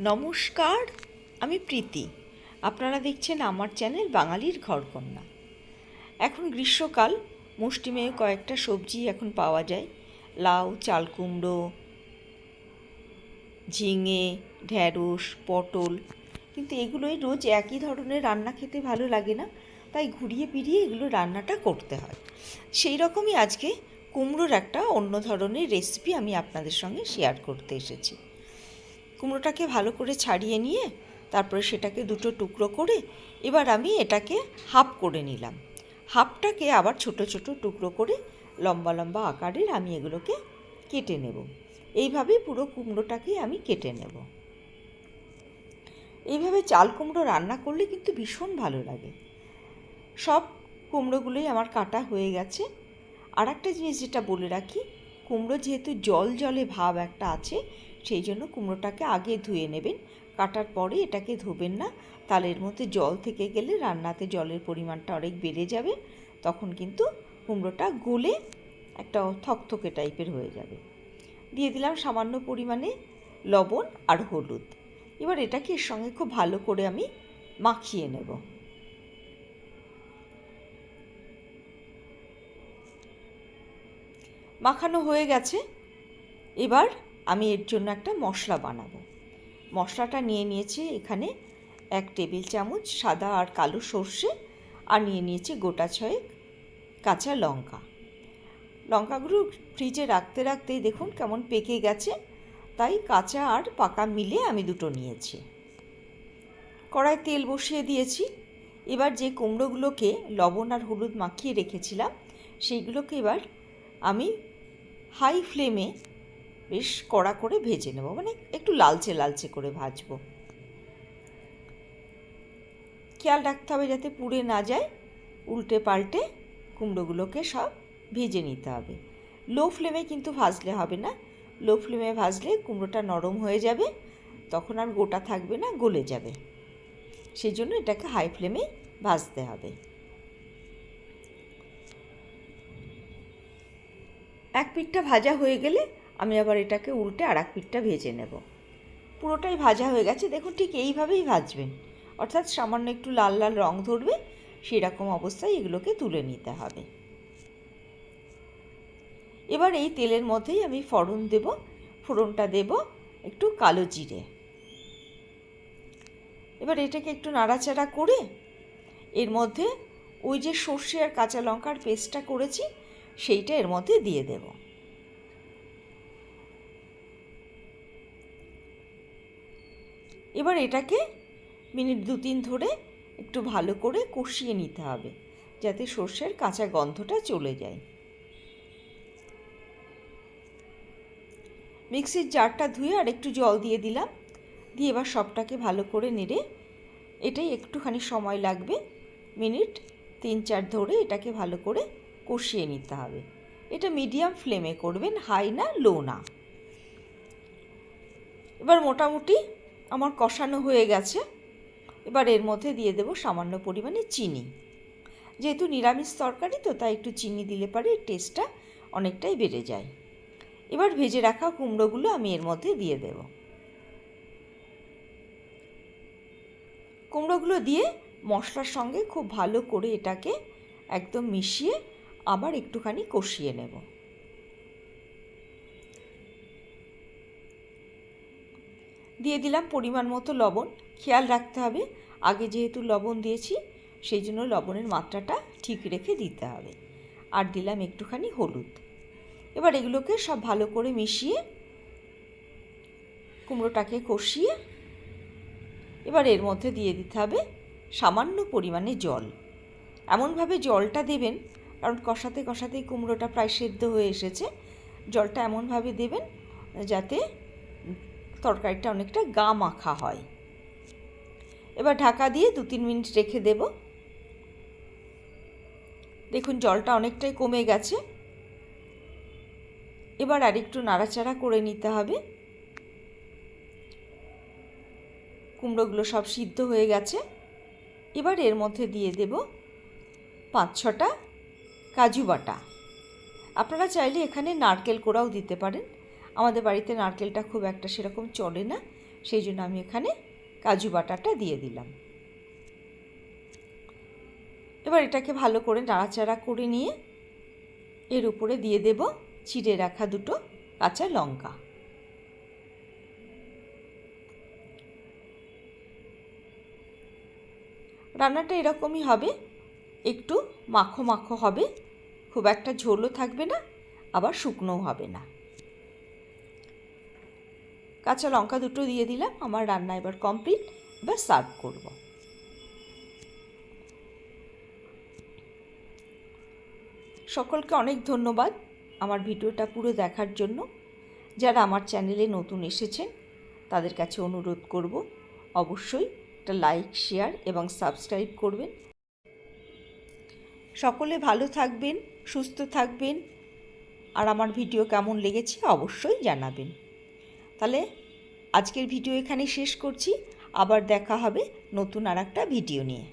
নমস্কার, আমি প্রীতি। আপনারা দেখছেন আমার চ্যানেল বাঙালির ঘরকন্যা। এখন গ্রীষ্মকাল মুষ্টিমেয় কয়েকটা সবজি এখন পাওয়া যায়। লাউ, চাল কুমড়ো, ঝিঙে ঢ্যাঁড়স পটল। কিন্তু এগুলোই রোজ একই ধরনের রান্না খেতে ভালো লাগে না। তাই ঘুরিয়ে ফিরিয়ে এগুলো রান্নাটা করতে হয়। সেই রকমই আজকে কুমড়োর একটা অন্য ধরনের রেসিপি আমি আপনাদের সঙ্গে শেয়ার করতে এসেছি। কুমড়োটাকে ভালো করে ছাড়িয়ে নিয়ে তারপরে সেটাকে দুটো টুকরো করে এবার আমি এটাকে হাফ করে নিলাম। হাফটাকে আবার ছোট ছোট টুকরো করে লম্বা লম্বা আকারের আমি এগুলোকে কেটে নেব। এইভাবেই পুরো কুমড়োটাকে আমি কেটে নেব। এইভাবে চাল কুমড়ো রান্না করলে কিন্তু ভীষণ ভালো লাগে। সব কুমড়োগুলোই আমার কাটা হয়ে গেছে। আর একটা জিনিস যেটা বলে রাখি, কুমড়ো যেহেতু জল জলে ভাব একটা আছে সেই জন্য কুমড়োটাকে আগে ধুয়ে নেবেন। কাটার পরে এটাকে ধোবেন না। তাহলে এর মধ্যে জল থেকে গেলে রান্নাতে জলের পরিমাণটা অনেক বেড়ে যাবে। তখন কিন্তু কুমড়োটা গলে একটা থকথকে টাইপের হয়ে যাবে। দিয়ে দিলাম সামান্য পরিমাণে লবণ আর হলুদ। এবার এটাকে এর সঙ্গে খুব ভালো করে আমি মাখিয়ে নেব। মাখানো হয়ে গেছে। এবার আমি এর জন্য একটা মশলা বানাবো। মশলাটা নিয়ে নিয়েছি এখানে এক টেবিল চামচ সাদা আর কালো সর্ষে আর নিয়ে নিয়েছি গোটা ছয়েক কাঁচা লঙ্কা। লঙ্কাগুলো ফ্রিজে রাখতে রাখতেই দেখুন কেমন পেকে গেছে। তাই কাঁচা আর পাকা মিলে আমি দুটো নিয়েছি। কড়াই তেল বসিয়ে দিয়েছি। এবার যে কুমড়োগুলোকে লবণ আর হলুদ মাখিয়ে রেখেছিলাম, সেইগুলোকে এবার আমি হাই ফ্লেমে বেশ কড়া করে ভেজে নেব মানে একটু লালচে লালচে করে ভাজবো। খেয়াল রাখতে হবে যাতে পুড়ে না যায়, উল্টে পাল্টে কুমড়োগুলোকে সব ভেজে নিতে হবে। লো ফ্লেমে কিন্তু ভাজলে হবে না, লো ফ্লেমে ভাজলে কুমড়োটা নরম হয়ে যাবে, তখন আর গোটা থাকবে না, গলে যাবে। সেই জন্য এটাকে হাই ফ্লেমে ভাজতে হবে। এক পিঠটা ভাজা হয়ে গেলে আমি আবার এটাকে উল্টে আর এক পিঠটা ভেজে নেব। পুরোটাই ভাজা হয়ে গেছে। দেখুন ঠিক এইভাবেই ভাজবেন। অর্থাৎ সামান্য একটু লাল লাল রং ধরবে, সেরকম অবস্থায় এগুলোকে তুলে নিতে হবে। এবার এই তেলের মধ্যেই আমি ফোড়ন দেব। ফোড়নটা দেব একটু কালো জিরে। এবার এটাকে একটু নাড়াচাড়া করে এর মধ্যে ওই যে সর্ষে আর কাঁচা লঙ্কার পেস্টটা করেছি, সেইটা এর মধ্যে দিয়ে দেব। এবার এটাকে মিনিট দু তিন ধরে একটু ভালো করে কষিয়ে নিতে হবে, যাতে সর্ষের কাঁচা গন্ধটা চলে যায়। মিক্সির জারটা ধুয়ে আর একটু জল দিয়ে দিলাম, দিয়ে এবার সবটাকে ভালো করে নেড়ে এটাই একটুখানি সময় লাগবে, মিনিট তিন চার ধরে এটাকে ভালো করে কষিয়ে নিতে হবে। এটা মিডিয়াম ফ্লেমে করবেন, হাই না, লো না। এবার মোটামুটি আমার কষানো হয়ে গেছে। এবার এর মধ্যে দিয়ে দেবো সামান্য পরিমাণে চিনি। যেহেতু নিরামিষ তরকারি তো তাই একটু চিনি দিলে পারে টেস্টটা অনেকটাই বেড়ে যায়। এবার ভেজে রাখা কুমড়োগুলো আমি এর মধ্যে দিয়ে দেব। কুমড়োগুলো দিয়ে মশলার সঙ্গে খুব ভালো করে এটাকে একদম মিশিয়ে আবার একটুখানি কষিয়ে নেব। দিয়ে দিলাম পরিমাণ মতো লবণ। খেয়াল রাখতে হবে, আগে যেহেতু লবণ দিয়েছি, সেই জন্য লবণের মাত্রাটা ঠিক রেখে দিতে হবে। আর দিলাম একটুখানি হলুদ। এবার এগুলোকে সব ভালো করে মিশিয়ে কুমড়োটাকে কষিয়ে এবার এর মধ্যে দিয়ে দিতে হবে সামান্য পরিমাণে জল। এমনভাবে জলটা দেবেন, কারণ কষাতে কষাতেই কুমড়োটা প্রায় সেদ্ধ হয়ে এসেছে। জলটা এমনভাবে দেবেন যাতে তরকারিটা অনেকটা গা মাখা হয়। এবার ঢাকা দিয়ে দু তিন মিনিট রেখে দেব। দেখুন, জলটা অনেকটাই কমে গেছে। এবার আর একটু নাড়াচাড়া করে নিতে হবে। কুমড়োগুলো সব সিদ্ধ হয়ে গেছে। এবার এর মধ্যে দিয়ে দেব পাঁচ ছটা কাজু বাটা। আপনারা চাইলে এখানে নারকেল কোড়াও দিতে পারেন। আমাদের বাড়িতে নারকেলটা খুব একটা সেরকম চলে না, সেই জন্য আমি এখানে কাজু বাটাটা দিয়ে দিলাম। এবার এটাকে ভালো করে নাড়াচাড়া করে নিয়ে এর উপরে দিয়ে দেব চিড়ে রাখা দুটো কাঁচা লঙ্কা। রান্নাটা এরকমই হবে, একটু মাখো মাখো হবে, খুব একটা ঝোলও থাকবে না, আবার শুকনোও হবে না। কাঁচা লঙ্কা দুটো দিয়ে দিলাম, আমার রান্না এবার কমপ্লিট এবার সার্ভ করব। সকলকে অনেক ধন্যবাদ আমার ভিডিওটা পুরো দেখার জন্য। যারা আমার চ্যানেলে নতুন এসেছেন, তাদের কাছে অনুরোধ করব, অবশ্যই একটা লাইক শেয়ার এবং সাবস্ক্রাইব করবেন। সকলে ভালো থাকবেন, সুস্থ থাকবেন, আর আমার ভিডিও কেমন লেগেছে অবশ্যই জানাবেন। তাহলে আজকের ভিডিও এখানে শেষ করছি। আবার দেখা হবে নতুন আর একটা ভিডিও নিয়ে।